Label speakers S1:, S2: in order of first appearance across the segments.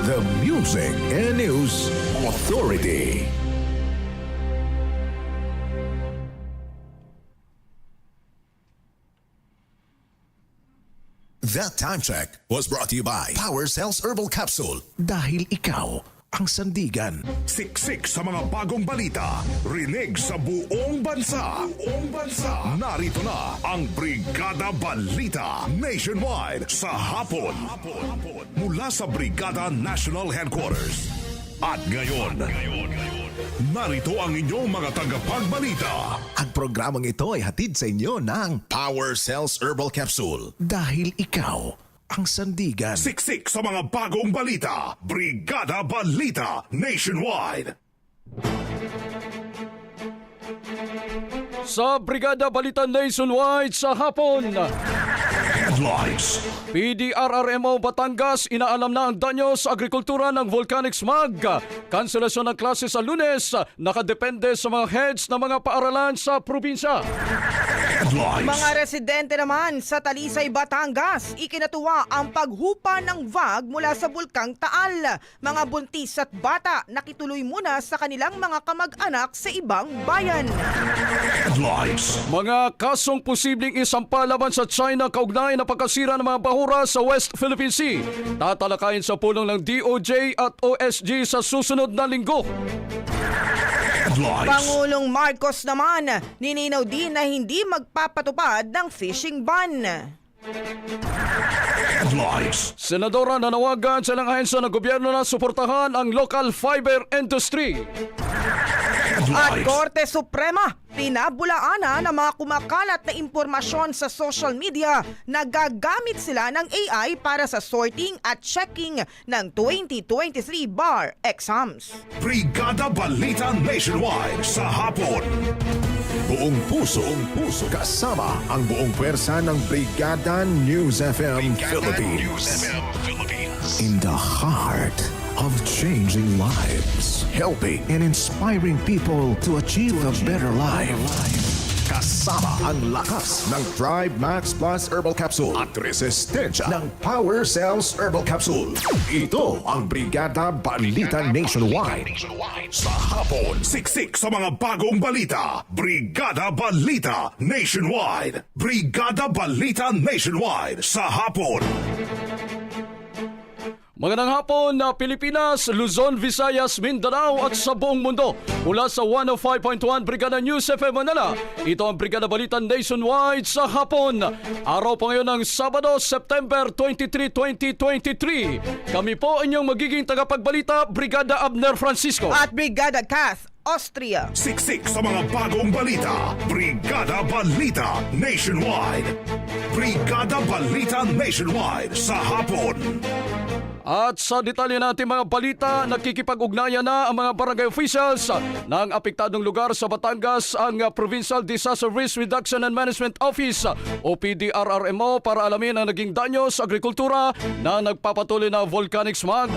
S1: Manila. The Music and News Authority. That time check was brought to you by Power Cells Herbal Capsule. Dahil ikaw ang sandigan.
S2: Siksik sa mga bagong balita. Rinig sa buong bansa. Buong bansa. Narito na ang Brigada Balita Nationwide sa hapon. Mula sa Brigada National Headquarters. At ngayon, narito ang inyong mga tagapagbalita.
S1: Ang programang ito ay hatid sa inyo ng Power Cells Herbal Capsule. Dahil ikaw ang sandigan.
S2: Siksik sa mga bagong balita. Brigada Balita Nationwide.
S3: Sa Brigada Balita Nationwide sa hapon,
S2: Headlines.
S3: PDRRMO Batangas inaalam na ang danyo sa agrikultura ng volcanic smog. Kanselasyon ng klase sa lunes, nakadepende sa mga heads ng mga paaralan sa probinsya.
S2: Headlines.
S4: Mga residente naman sa Talisay, Batangas, ikinatuwa ang paghupa ng VAG mula sa Bulkang Taal. Mga buntis at bata nakituloy muna sa kanilang mga kamag-anak sa ibang bayan.
S2: Headlines.
S3: Mga kasong posibleng isampa laban sa China kaugnay na pagkasira ng mga bahura sa West Philippine Sea. Tatalakayin sa pulong ng DOJ at OSG sa susunod na linggo.
S2: Headlines.
S4: Pangulong Marcos naman, nininaw din na hindi magpapatupad ng fishing ban.
S2: Headlines.
S3: Senadora nanawagan sa ilang ahensya ng gobyerno na suportahan ang local fiber industry.
S4: At. Korte Suprema, pinabulaana ng mga kumakalat na impormasyon sa social media na gagamit sila ng AI para sa sorting at checking ng 2023 bar exams.
S2: Brigada Balita Nationwide sa hapon.
S1: Buong puso, buong puso, kasama ang buong pwersa ng Brigada News FM Philippines.
S5: Philippines.
S1: In the heart of changing lives, helping and inspiring people to achieve a better life. Kasama ang lakas ng Thrive Max Plus Herbal Capsule at resistensya ng Power Cells Herbal Capsule. Ito ang Brigada Balita Nationwide.
S2: Sa hapon, siksik sa mga bagong balita. Brigada Balita Nationwide. Brigada Balita Nationwide sa hapon.
S3: Magandang hapon na Pilipinas, Luzon, Visayas, Mindanao at sa buong mundo. Mula sa 105.1 Brigada News FM Manila, ito ang Brigada Balita Nationwide sa hapon. Araw pa ngayon ng Sabado, September 23, 2023. Kami po inyong magiging tagapagbalita, Brigada Abner Francisco.
S4: At Brigada Kath, Austria.
S2: Siksik sa mga bagong balita. Brigada Balita Nationwide. Brigada Balita Nationwide sa hapon.
S3: At sa detalye natin mga balita, nakikipag-ugnayan na ang mga barangay officials ng apektadong lugar sa Batangas ang uh, Provincial Disaster Risk Reduction and Management Office o PDRRMO para alamin ang naging danyo sa agrikultura na nagpapatuloy na volcanic smog.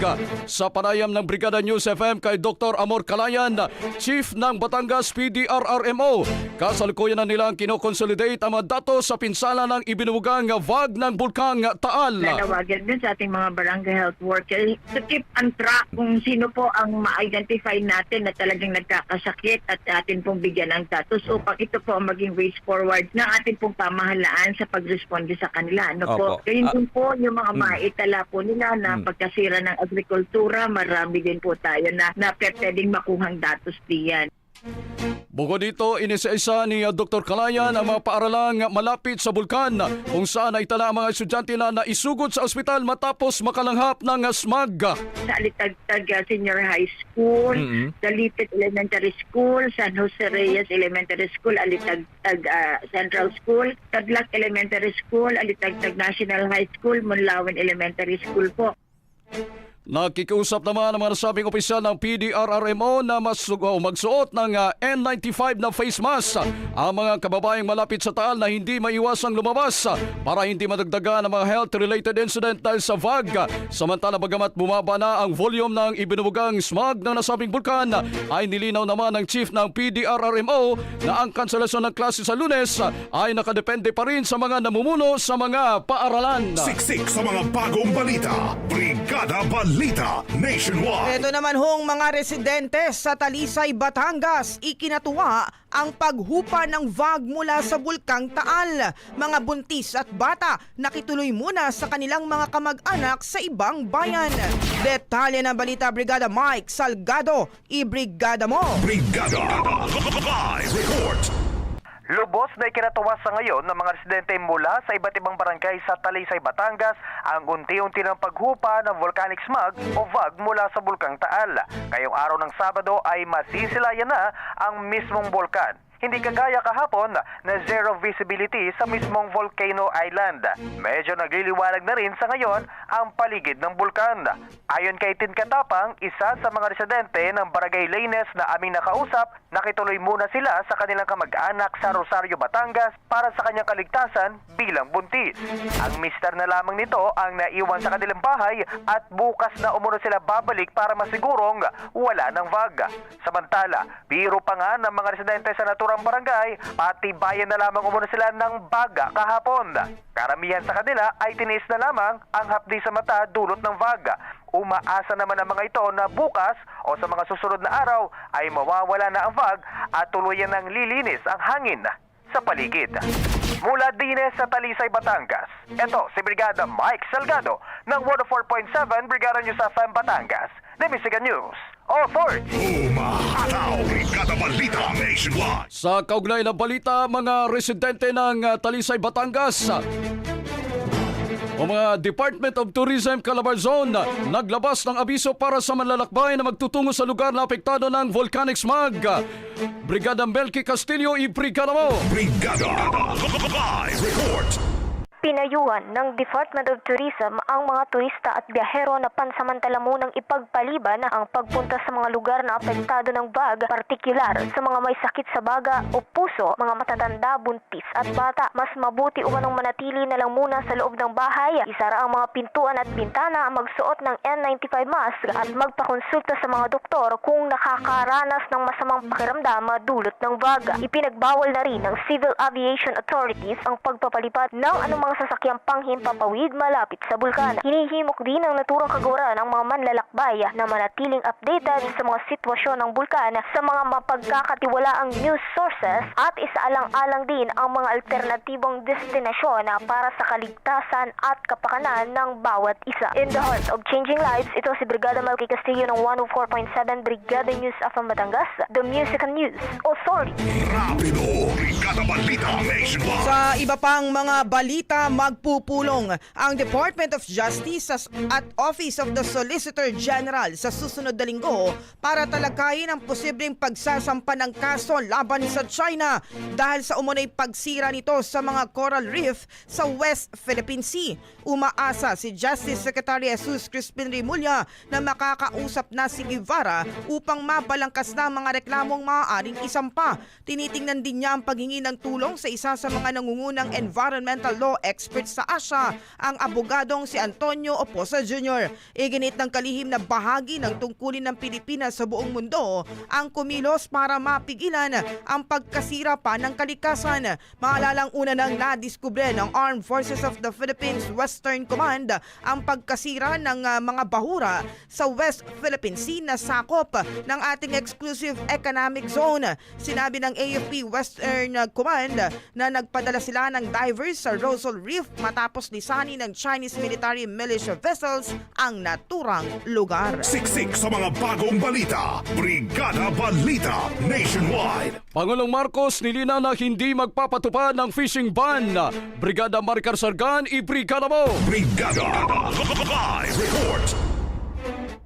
S3: Sa panayam ng Brigada News FM kay Dr. Amor Kalayan, Chief ng Batangas PDRRMO, kasalukuyan na nilang kinoconsolidate ang mga datos sa pinsala ng ibinubugang VAG ng Bulkang Taal.
S6: nanawagan din sa ating mga barangay health workers to keep on track kung sino po ang ma-identify natin na talagang nagkakasakit at atin pong bigyan ng datos upang ito po ang maging ways forward ng ating pong pamahalaan sa pagresponde sa kanila. Ano po?
S3: Opo.
S6: Gayun
S3: Ah,
S6: din po yung mga maitala po nila na pagkasira ng agrikultura, marami din po tayo na, na pwedeng makuhang datos diyan.
S3: Bukod dito, inisa-isa ni uh, Dr. Kalayan ang mga paaralang malapit sa bulkan kung saan ay tala ang mga estudyante na naisugod sa ospital matapos makalanghap ng uh, smog.
S6: sa Alitagtag uh, Senior High School, Dalitit Elementary School, San Jose Reyes Elementary School, Alitagtag uh, Central School, Tadlak Elementary School, Alitagtag National High School, Munlawin Elementary School po.
S3: Nakikiusap naman ang mga nasabing opisyal ng PDRRMO na mas magsuot ng ah, N95 na face mask ang mga kababayang malapit sa Taal na hindi maiwasang lumabas ah, para hindi madagdagan ang mga health-related incident dahil sa VAG. Samantala bagamat bumaba na ang volume ng ibinubugang smog ng nasabing bulkan ay nilinaw naman ng chief ng PDRRMO na ang kanselasyon ng klase sa lunes ah, ay nakadepende pa rin sa mga namumuno sa mga paaralan.
S2: Siksik sa mga bagong balita. Brigada Balita Nationwide.
S4: Ito naman hong mga residente sa Talisay, Batangas, ikinatuwa ang paghupa ng VAG mula sa Bulkang Taal. Mga buntis at bata nakituloy muna sa kanilang mga kamag-anak sa ibang bayan. Detalye ng balita Brigada Mike Salgado, i-brigada mo!
S2: Brigada Live Report.
S7: Lubos na ikinatuwa sa ngayon ng mga residente mula sa iba't ibang barangay sa Talisay, Batangas ang unti-unti ng paghupa ng volcanic smog o VAG mula sa Bulkang Taal. Ngayong araw ng Sabado ay masisilayan na ang mismong bulkan. Hindi kagaya kahapon na zero visibility sa mismong Volcano Island. Medyo nagliliwanag na rin sa ngayon ang paligid ng bulkan. Ayon kay Tin Katapang, isa sa mga residente ng Barangay Laines na aming nakausap, nakituloy muna sila sa kanilang kamag-anak sa Rosario, Batangas para sa kanyang kaligtasan bilang buntis. Ang mister na lamang nito ang naiwan sa kanilang bahay at bukas na umuno sila babalik para masigurong wala ng VAG. Samantala, biro pa nga ng mga residente sa naturang barangay, pati bayan na lamang umuno sila ng baga kahapon. Karamihan sa kanila ay tiniis na lamang ang hapdi sa mata dulot ng vaga. Umaasa naman ang mga ito na bukas o sa mga susunod na araw ay mawawala na ang vag at tuluyan ng lilinis ang hangin sa paligid. Mula Dines sa Talisay, Batangas, ito si Brigada Mike Salgado ng 104.7 Brigada News FM Batangas, The Michigan News Authority.
S2: Umahataw. Brigada Balita Nationwide.
S3: Sa kaugnay na balita, mga residente ng uh, Talisay, Batangas, o mga Department of Tourism Calabar Zone naglabas ng abiso para sa manlalakbay na magtutungo sa lugar na apektado ng volcanic smog. Brigada Melky Castillo, i-brigada mo!
S2: Brigada Live Report.
S8: Pinayuhan ng Department of Tourism ang mga turista at biyahero na pansamantala munang ipagpaliban ang pagpunta sa mga lugar na apektado ng bag, partikular sa mga may sakit sa baga o puso, mga matatanda, buntis at bata. Mas mabuti umanong manatili na lang muna sa loob ng bahay, isara ang mga pintuan at bintana, magsuot ng N95 mask at magpakonsulta sa mga doktor kung nakakaranas ng masamang pakiramdam dulot ng baga. Ipinagbawal na rin ng Civil Aviation Authorities ang pagpapalipad ng anumang sasakyang panghimpapawid malapit sa bulkan. Hinihimok din ng naturang kagawaran ang mga manlalakbay na manatiling updated sa mga sitwasyon ng bulkan sa mga mapagkakatiwalaang news sources at isaalang-alang din ang mga alternatibong destinasyon para sa kaligtasan at kapakanan ng bawat isa. In the heart of changing lives, ito si Brigada Malky Castillo ng 104.7 Brigada News of Batangas, The Music and News Authority.
S2: Rapido. Brigada Balita Nationwide.
S4: Sa iba pang mga balita, magpupulong ang Department of Justice at Office of the Solicitor General sa susunod na linggo para talakayin ang posibleng pagsasampa ng kaso laban sa China dahil sa umunay pagsira nito sa mga coral reef sa West Philippine Sea. Umaasa si Justice Secretary Jesus Crispin Rimulya na makakausap na si Guevara upang mabalangkas na mga reklamong maaaring isampa. Tinitingnan din niya ang paghingi ng tulong sa isa sa mga nangungunang environmental law experts sa Asia, ang abogadong si Antonio Oposa Jr. Iginit ng kalihim na bahagi ng tungkulin ng Pilipinas sa buong mundo ang kumilos para mapigilan ang pagkasira pa ng kalikasan. Maalalang una nang nadiskubre ng Armed Forces of the Philippines Western Command ang pagkasira ng ah, mga bahura sa West Philippine Sea na sakop ng ating exclusive economic zone. Sinabi ng AFP Western ah, Command na nagpadala sila ng divers sa Rosal Reef matapos lisanin ng Chinese military militia vessels ang naturang lugar.
S2: Siksik sa mga bagong balita. Brigada Balita Nationwide.
S3: Pangulong Marcos nilinaw na hindi magpapatupad ng fishing ban. Brigada Maricar Sargan, i-brigada mo!
S2: Brigada Live Report.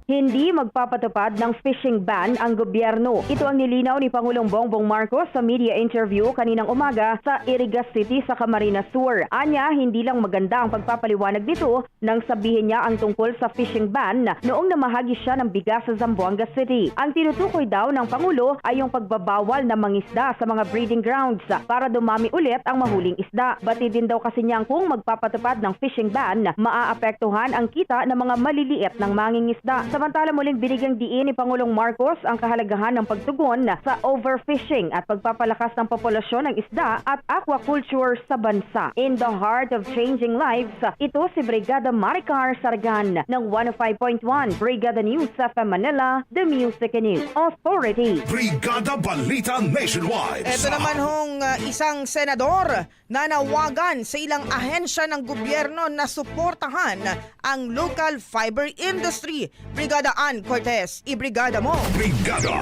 S9: Hindi magpapatupad ng fishing ban ang gobyerno. Ito ang nilinaw ni Pangulong Bongbong Marcos sa media interview kaninang umaga sa Irigas City sa Camarines Sur. Anya, hindi lang maganda ang pagpapaliwanag dito nang sabihin niya ang tungkol sa fishing ban noong namahagi siya ng bigas sa Zamboanga City. Ang tinutukoy daw ng Pangulo ay yung pagbabawal ng mangisda sa mga breeding grounds para dumami ulit ang mahuling isda. Batid din daw kasi niyang kung magpapatupad ng fishing ban, maaapektuhan ang kita ng mga maliliit ng mangingisda. Samantala muling binigyang diin ni Pangulong Marcos ang kahalagahan ng pagtugon sa overfishing at pagpapalakas ng populasyon ng isda at aquaculture sa bansa. In the heart of changing lives, ito si Brigada Maricar Sargan ng 105.1 Brigada News FM Manila, The Music and News Authority.
S2: Brigada Balita Nationwide.
S4: Ito
S2: sa
S4: naman hong uh, isang senador na nawagan sa ilang ahensya ng gobyerno na suportahan ang local fiber industry. Brigada Ann Cortez, ibrigada mo.
S2: Brigada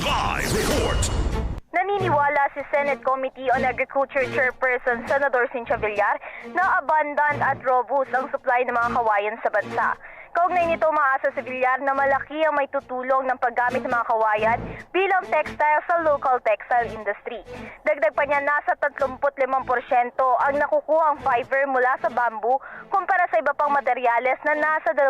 S2: Live Report.
S10: Naniniwala si Senate Committee on Agriculture Chairperson Senador Cynthia Villar na abundant at robust ang supply ng mga kawayan sa bansa. Kaugnay nito, maasa si Villar na malaki ang may tutulong ng paggamit ng mga kawayan bilang textile sa local textile industry. Dagdag pa niya, nasa 35% ang nakukuha ang fiber mula sa bamboo kumpara sa iba pang materyales na nasa 2%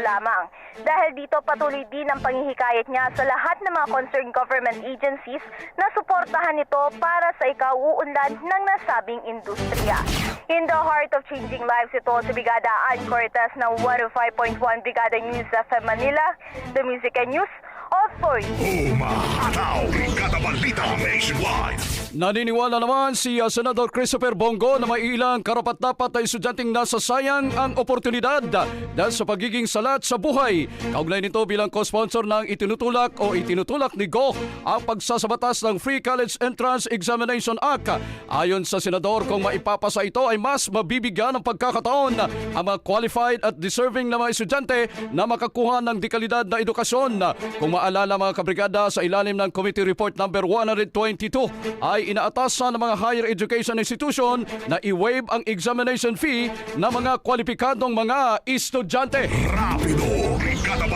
S10: lamang. Dahil dito, patuloy din ang panghihikayat niya sa lahat ng mga concerned government agencies na suportahan ito para sa ikauunlad ng nasabing industriya. In the heart of changing lives ito si Brigada Ann Cortez ng 105.1 Brigada News FM Manila, The Music and News Authority.
S2: Umahataw. Brigada Balita Nationwide.
S3: Naniniwala naman si uh, Christopher Bongo na may ilang karapat-dapat na estudyanteng nasasayang ang oportunidad dahil sa pagiging salat sa buhay. Kaugnay nito bilang co-sponsor ng itinutulak o itinutulak ni Go ang pagsasabatas ng Free College Entrance Examination Act. Ayon sa Senador, kung maipapasa ito ay mas mabibigyan ng pagkakataon ang mga qualified at deserving na mga estudyante na makakuha ng dekalidad na edukasyon. Kung maalala mga kabrigada sa ilalim ng Committee Report number 122 ay inaatasan ng mga higher education institution na i-waive ang examination fee ng mga kwalipikadong mga estudyante.
S2: Rapido.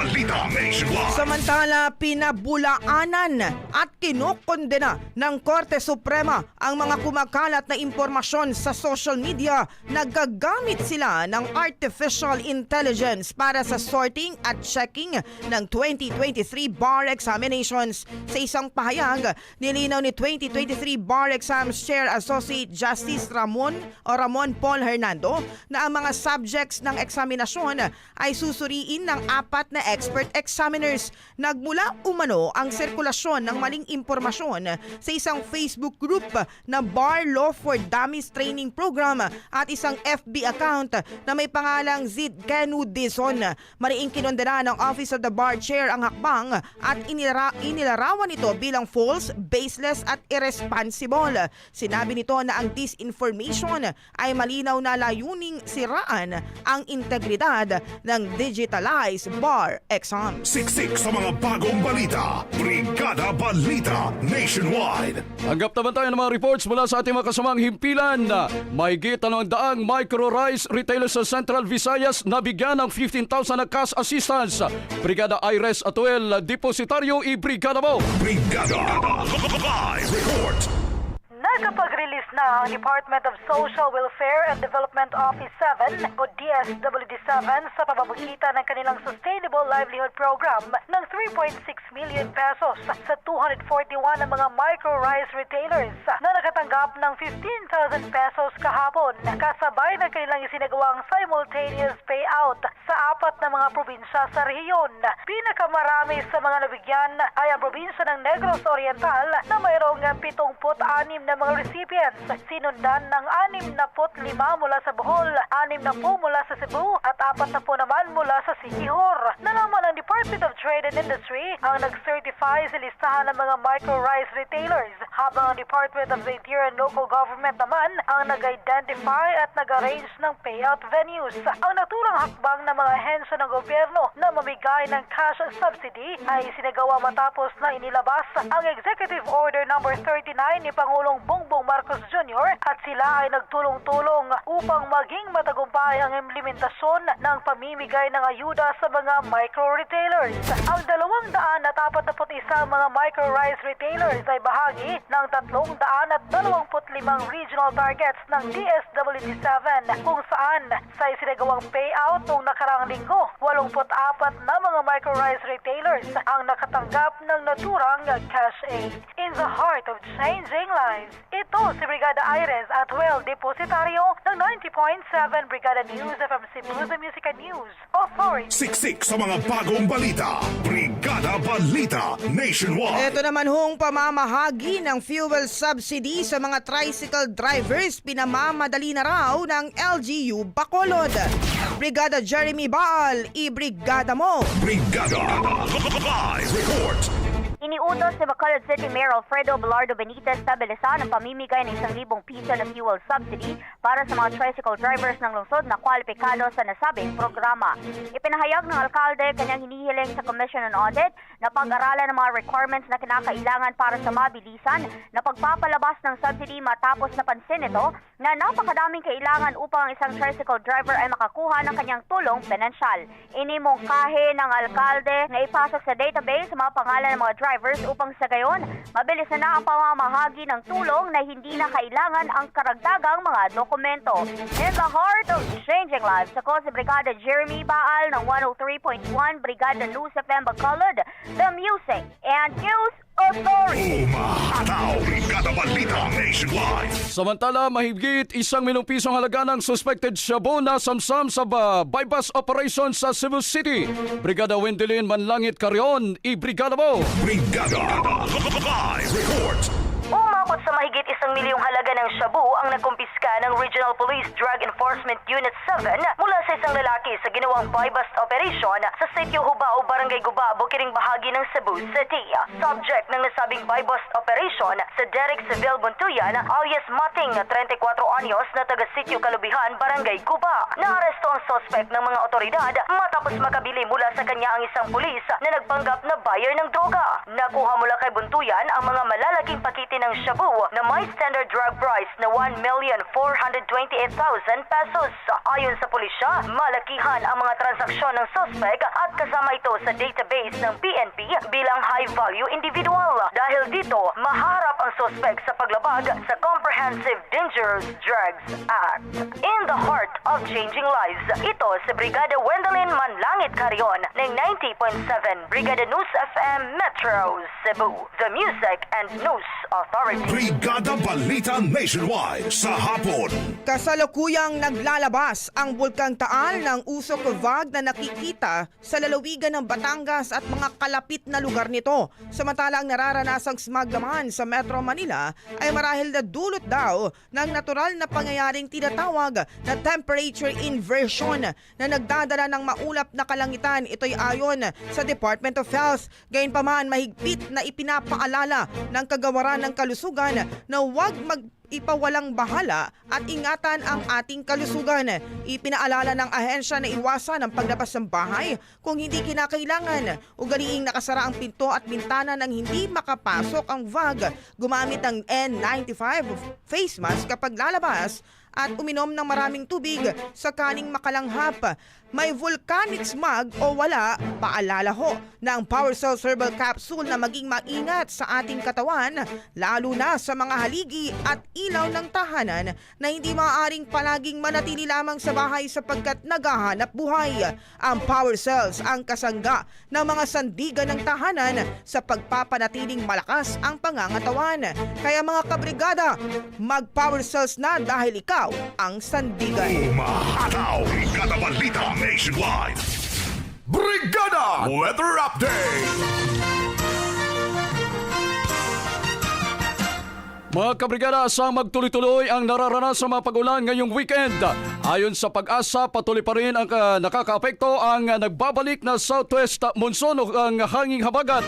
S2: Balita Nationwide.
S4: Samantala, pinabulaanan at kinukondena ng Korte Suprema ang mga kumakalat na impormasyon sa social media na gagamit sila ng artificial intelligence para sa sorting at checking ng 2023 bar examinations. Sa isang pahayag, nilinaw ni 2023 Bar Exams Chair Associate Justice Ramon o Ramon Paul Hernando na ang mga subjects ng eksaminasyon ay susuriin ng apat na expert examiners. Nagmula umano ang sirkulasyon ng maling impormasyon sa isang Facebook group na Bar Law for Dummies Training Program at isang FB account na may pangalang Zid Kenu Dizon. Mariing kinondena ng Office of the Bar Chair ang hakbang at inilara- inilarawan ito bilang false, baseless at irresponsible. Sinabi nito na ang disinformation ay malinaw na layuning siraan ang integridad ng digitalized bar exams.
S2: Siksik sa mga bagong balita. Brigada Balita Nationwide.
S3: Tanggap naman tayo ng mga reports mula sa ating mga kasamang himpilan na may ng daang micro-rice retailers sa Central Visayas na bigyan ng 15,000 na cash assistance. Brigada Ires Atuel, Depositaryo i Brigada mo.
S2: Brigada Live Report.
S11: Nagkapag-release na ang Department of Social Welfare and Development Office 7 o DSWD-7 sa pamamagitan ng kanilang Sustainable Livelihood Program ng 3.6 million pesos sa 241 na mga micro-rice retailers na nakatanggap ng 15,000 pesos kahapon kasabay ng kanilang isinagawang simultaneous payout mga probinsya sa rehiyon. Pinakamarami sa mga nabigyan ay ang probinsya ng Negros Oriental na mayroong 76 na mga recipients, sinundan ng 65 mula sa Bohol, 60 mula sa Cebu at 40 naman mula sa Siquijor. Nalaman ng Department of Trade and Industry ang nag-certify sa listahan ng mga micro-rice retailers, habang ang Department of the Interior and Local Government naman ang nag-identify at nag-arrange ng payout venues. Ang naturang hakbang ng mga ahensya ng gobyerno na mamigay ng cash subsidy ay sinagawa matapos na inilabas ang Executive Order number 39 ni Pangulong Bongbong Marcos Jr. at sila ay nagtulong-tulong upang maging matagumpay ang implementasyon ng pamimigay ng ayuda sa mga micro-retailers. Ang dalawang daan at apat na isa mga micro-rice retailers ay bahagi ng tatlong daan at dalawamput limang regional targets ng DSWD-7 kung saan sa isinagawang payout noong nakaraang linggo, 84 na mga micro-rice retailers ang nakatanggap ng naturang cash aid. In the heart of changing lives, ito si Brigada Iris at well depositaryo ng 90.7 Brigada News from Cebu, the Music and News Authority.
S2: Siksik sa mga bagong balita. Brigada Balita Nationwide.
S4: Ito naman hong pamamahagi ng fuel subsidy sa mga tricycle drivers pinamamadali na raw ng LGU Bacolod. Brigada Jeremy Baal, i-brigada mo!
S2: Brigada Live Report.
S10: Iniutos ni Bacolod City Mayor Alfredo Belardo Benitez stabilisan ang pamimigay ng isang libong piso na fuel subsidy para sa mga tricycle drivers ng lungsod na kwalipikado sa nasabing programa. Ipinahayag ng alkalde kanyang hinihiling sa Commission on Audit na pag-aralan ng mga requirements na kinakailangan para sa mabilisan na pagpapalabas ng subsidy matapos napansin ito na napakadaming kailangan upang ang isang tricycle driver ay makakuha ng kanyang tulong pinansyal. Inimungkahe ng alkalde na ipasok sa database mga pangalan ng mga drivers upang sa gayon, mabilis na na ang pamamahagi ng tulong na hindi na kailangan ang karagdagang mga dokumento. In the heart of changing lives, ako si Brigada Jeremy Baal ng 103.1 Brigada News FM Bacolod, the Music and News Authority.
S2: Umahataw. Brigada Balita Nationwide.
S3: Samantala, mahigit isang milyong pisong halaga ng suspected shabu na samsam sa bypass operation sa Cebu City. Brigada Wendelin Manlangit Carrion, i-brigada mo!
S2: Brigada Live Report.
S10: Sa mahigit isang milyong halaga ng shabu ang nakumpiska ng Regional Police Drug Enforcement Unit 7 mula sa isang lalaki sa ginawang buy-bust operation sa Sitio Hubao, Barangay Guba, Bukiring bahagi ng Cebu City. Subject ng nasabing buy-bust operation sa Derek Seville Buntuyan alias Mating, 34 anyos na taga Sitio Kalubihan, Barangay Guba. Naaresto ang suspect ng mga otoridad matapos makabili mula sa kanya ang isang pulis na nagpanggap na buyer ng droga. Nakuha mula kay Buntuyan ang mga malalaking pakiti ng shabu na may standard drug price na 1,428,000 pesos. Ayon sa pulisya, malakihan ang mga transaksyon ng suspect at kasama ito sa database ng PNP bilang high-value individual. Dahil dito, maharap ang suspect sa paglabag sa Comprehensive Dangerous Drugs Act. In the heart of changing lives, ito si Brigada Wendelin Manlangit Carion ng 90.7 Brigada News FM Metro Cebu, the Music and News Authority.
S2: Brigada Balita Nationwide sa hapon.
S4: Kasalukuyang naglalabas ang Bulkang Taal ng usok vag na nakikita sa lalawigan ng Batangas at mga kalapit na lugar nito. Samantala ang nararanasang smog naman sa Metro Manila ay marahil na dulot daw ng natural na pangyayaring tinatawag na temperature inversion na nagdadala ng maulap na kalangitan. Ito'y ayon sa Department of Health. Gayunpaman mahigpit na ipinapaalala ng kagawaran ng kalusugan na huwag mag ipawalang bahala at ingatan ang ating kalusugan. Ipinaalala ng ahensya na iwasan ang paglabas ng bahay kung hindi kinakailangan. Ugaliing nakasara ang pinto at bintana nang hindi makapasok ang VAG. Gumamit ng N95 face mask kapag lalabas at uminom ng maraming tubig sakaling makalanghap. May volcanic smog o wala, paalala ho ng Power Cell Herbal Capsule na maging maingat sa ating katawan, lalo na sa mga haligi at ilaw ng tahanan na hindi maaaring palaging manatili lamang sa bahay sapagkat naghahanap buhay. Ang Power Cells ang kasangga ng mga sandigan ng tahanan sa pagpapanatiling malakas ang pangangatawan. Kaya mga kabrigada, mag-Power Cells na dahil ikaw ang sandigan.
S2: Umahataw. Brigada Balita Nationwide. Brigada Weather Update.
S3: Mga kabrigada, sa magtuloy-tuloy ang nararanasan mga pag-ulan ngayong weekend. Ayon sa pag-asa, patuloy pa rin ang uh, nakakaapekto ang uh, nagbabalik na southwest monsoon o ang hanging habagat.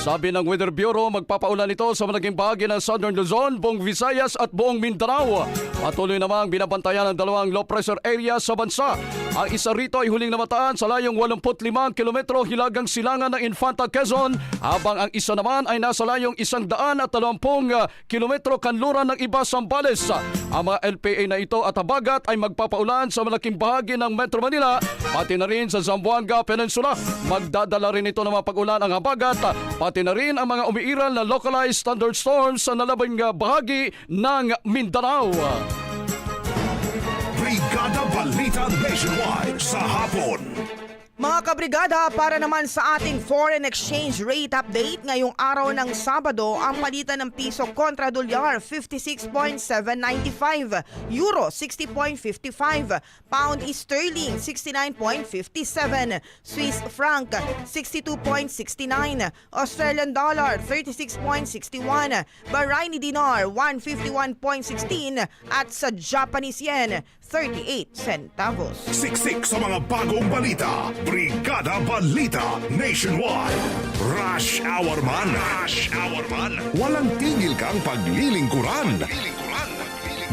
S3: Sabi ng Weather Bureau, magpapaulan ito sa malaging bahagi ng Southern Luzon, buong Visayas at buong Mindanao. Patuloy namang binabantayan ng dalawang low pressure area sa bansa. Ang isa rito ay huling namataan sa layong 85 kilometro hilagang silangan ng Infanta Quezon, habang ang isa naman ay nasa layong 120 kilometro kanluran ng iba Sambales. Ang mga LPA na ito at habagat ay magpapaulan sa malaking bahagi ng Metro Manila, pati na rin sa Zamboanga Peninsula. Magdadala rin ito ng mga pag-ulan ang habagat, pati na rin ang mga umiiral na localized thunderstorms sa nalabing bahagi ng Mindanao.
S2: Brigada Balita Nationwide sa hapon.
S4: Mga kabrigada, para naman sa ating foreign exchange rate update ngayong araw ng Sabado, ang palitan ng piso kontra dolyar 56.795, euro 60.55, pound sterling 69.57, Swiss franc 62.69, Australian dollar 36.61, Bahraini dinar 151.16 at sa Japanese yen 38 centavos.
S2: Siksik sa mga bagong balita. Brigada Balita Nationwide. Rush Hour man. Rush Hour man. Walang tigil kang paglilingkuran.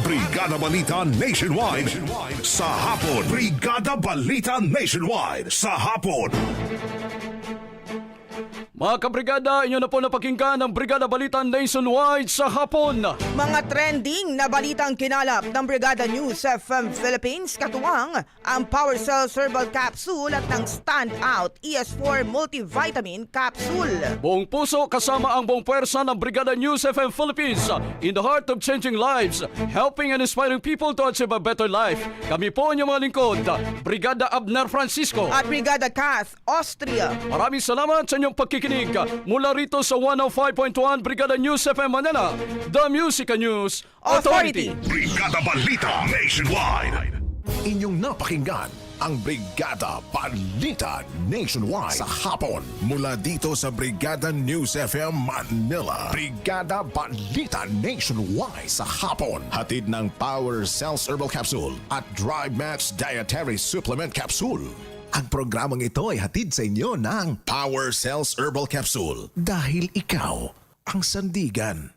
S2: Brigada Balita Nationwide. Sa hapon. Brigada Balita Nationwide. Sa hapon.
S3: Mga kabrigada, inyo na po napakinggan ang Brigada Balita Nationwide sa hapon.
S4: Mga trending na balitang kinalap ng Brigada News FM Philippines katuwang ang Power Cell Herbal Capsule at ng Standout ES4 Multivitamin Capsule.
S3: Buong puso kasama ang buong pwersa ng Brigada News FM Philippines in the heart of changing lives, helping and inspiring people to achieve a better life. Kami po inyong mga lingkod, Brigada Abner Francisco.
S4: At Brigada Kath, Austria.
S3: Maraming salamat sa inyong pagkikinig mula rito sa 105.1 Brigada News FM Manila, The Music and News Authority.
S2: Brigada Balita Nationwide.
S1: Inyong napakinggan ang Brigada Balita Nationwide sa hapon mula dito sa Brigada News FM Manila. Brigada Balita Nationwide sa hapon. Hatid ng Power Cells Herbal Capsule at Drive Max Dietary Supplement Capsule. Ang programang ito ay hatid sa inyo ng Power Cells Herbal Capsule dahil ikaw ang sandigan.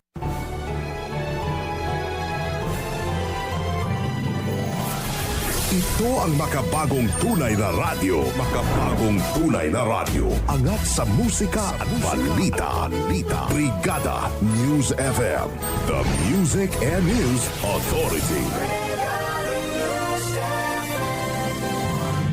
S2: Ito ang makabagong tunay na radyo. Makabagong tunay na radyo. Angat sa musika at balita. balita. Brigada News FM. The Music and News Authority.